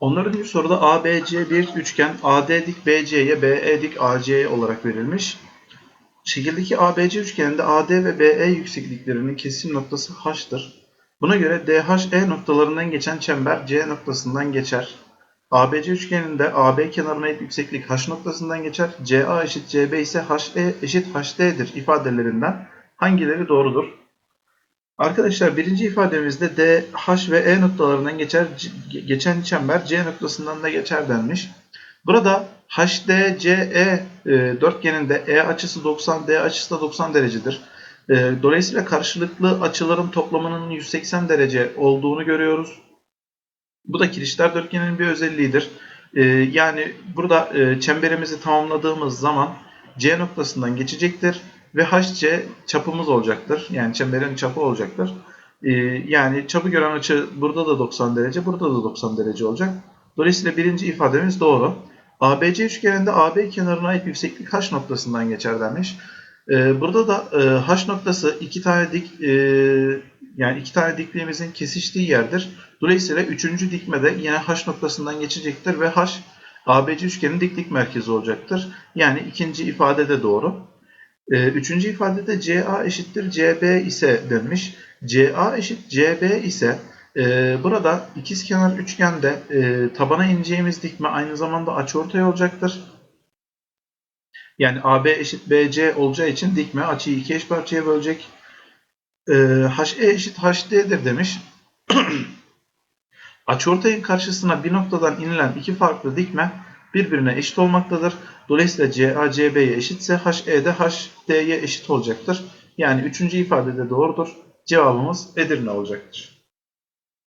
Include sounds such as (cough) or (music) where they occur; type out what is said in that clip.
Onların soruda ABC bir üçgen AD dik BC'ye BE dik AC'ye olarak verilmiş. Şekildeki ABC üçgeninde AD ve BE yüksekliklerinin kesim noktası H'tır. Buna göre DHE noktalarından geçen çember C noktasından geçer. ABC üçgeninde AB kenarına ait yükseklik H noktasından geçer. CA eşit CB ise HE eşit HD'dir ifadelerinden hangileri doğrudur? Arkadaşlar birinci ifademizde D, H ve E noktalarından geçer, geçen çember C noktasından da geçer denmiş. Burada HDCE e, dörtgeninde E açısı 90, D açısı da 90 derecedir. E, dolayısıyla karşılıklı açıların toplamının 180 derece olduğunu görüyoruz. Bu da kirişler dörtgeninin bir özelliğidir. E, yani burada e, çemberimizi tamamladığımız zaman C noktasından geçecektir ve HC çapımız olacaktır. Yani çemberin çapı olacaktır. Ee, yani çapı gören açı burada da 90 derece, burada da 90 derece olacak. Dolayısıyla birinci ifademiz doğru. ABC üçgeninde AB kenarına ait yükseklik H noktasından geçer demiş. Ee, burada da e, H noktası iki tane dik e, yani iki tane dikliğimizin kesiştiği yerdir. Dolayısıyla üçüncü dikmede yine H noktasından geçecektir ve H ABC üçgenin diklik merkezi olacaktır. Yani ikinci ifade de doğru. Ee, Üçüncü ifadede CA eşittir CB ise denmiş. CA eşit CB ise e, burada ikizkenar üçgende e, tabana ineceğimiz dikme aynı zamanda açıortay olacaktır. Yani AB eşit BC olacağı için dikme açıyı iki eş parçaya bölecek. E, HE eşit HD'dir demiş. (clears throat) Açıortayın karşısına bir noktadan inilen iki farklı dikme birbirine eşit olmaktadır. Dolayısıyla CA CB'ye eşitse HE de HD'ye eşit olacaktır. Yani üçüncü ifade de doğrudur. Cevabımız Edirne olacaktır.